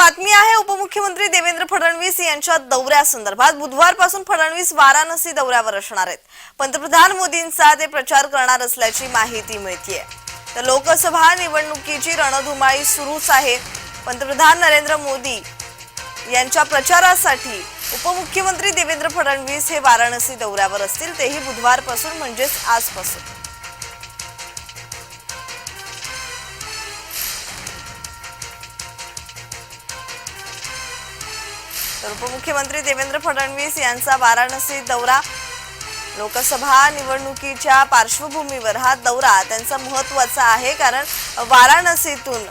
बातमी आहे उपमुख्यमंत्री देवेंद्र फडणवीस यांच्या दौऱ्यासंदर्भात बुधवारपासून फडणवीस वाराणसी दौऱ्यावर असणार आहेत. पंतप्रधान मोदींचा ते प्रचार करणार असल्याची माहिती मिळतीये. तर लोकसभा निवडणुकीची रणधुमाळी सुरूच आहे. पंतप्रधान नरेंद्र मोदी यांच्या प्रचारासाठी उपमुख्यमंत्री देवेंद्र फडणवीस हे वाराणसी दौऱ्यावर असतील तेही बुधवारपासून म्हणजेच आजपासून. तर उपमुख्यमंत्री देवेंद्र फडणवीस यांचा वाराणसी दौरा. लोकसभा निवडणुकीच्या पार्श्वभूमीवर हा दौरा त्यांचा महत्त्वाचा आहे कारण वाराणसीतून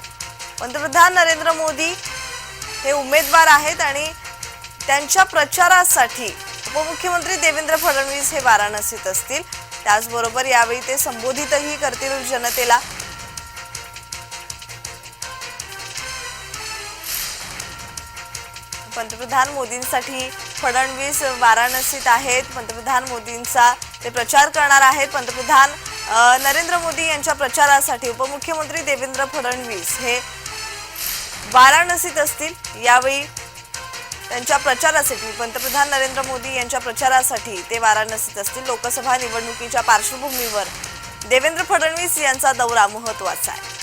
पंतप्रधान नरेंद्र मोदी हे उमेदवार आहेत आणि त्यांच्या प्रचारासाठी उपमुख्यमंत्री देवेंद्र फडणवीस हे वाराणसीत असतील. त्याचबरोबर यावेळी ते संबोधितही करतील जनतेला. पंतप्रधान मोदींसाठी फडणवीस वाराणसीत आहेत. पंतप्रधान मोदींचा ते प्रचार करणार आहेत. पंतप्रधान नरेंद्र मोदी यांच्या प्रचारासाठी उपमुख्यमंत्री देवेंद्र फडणवीस हे वाराणसीत असतील. यावेळी त्यांच्या प्रचारासाठी पंतप्रधान नरेंद्र मोदी यांच्या प्रचारासाठी ते वाराणसीत असतील. लोकसभा निवडणुकीच्या पार्श्वभूमीवर देवेंद्र फडणवीस यांचा दौरा महत्त्वाचा आहे.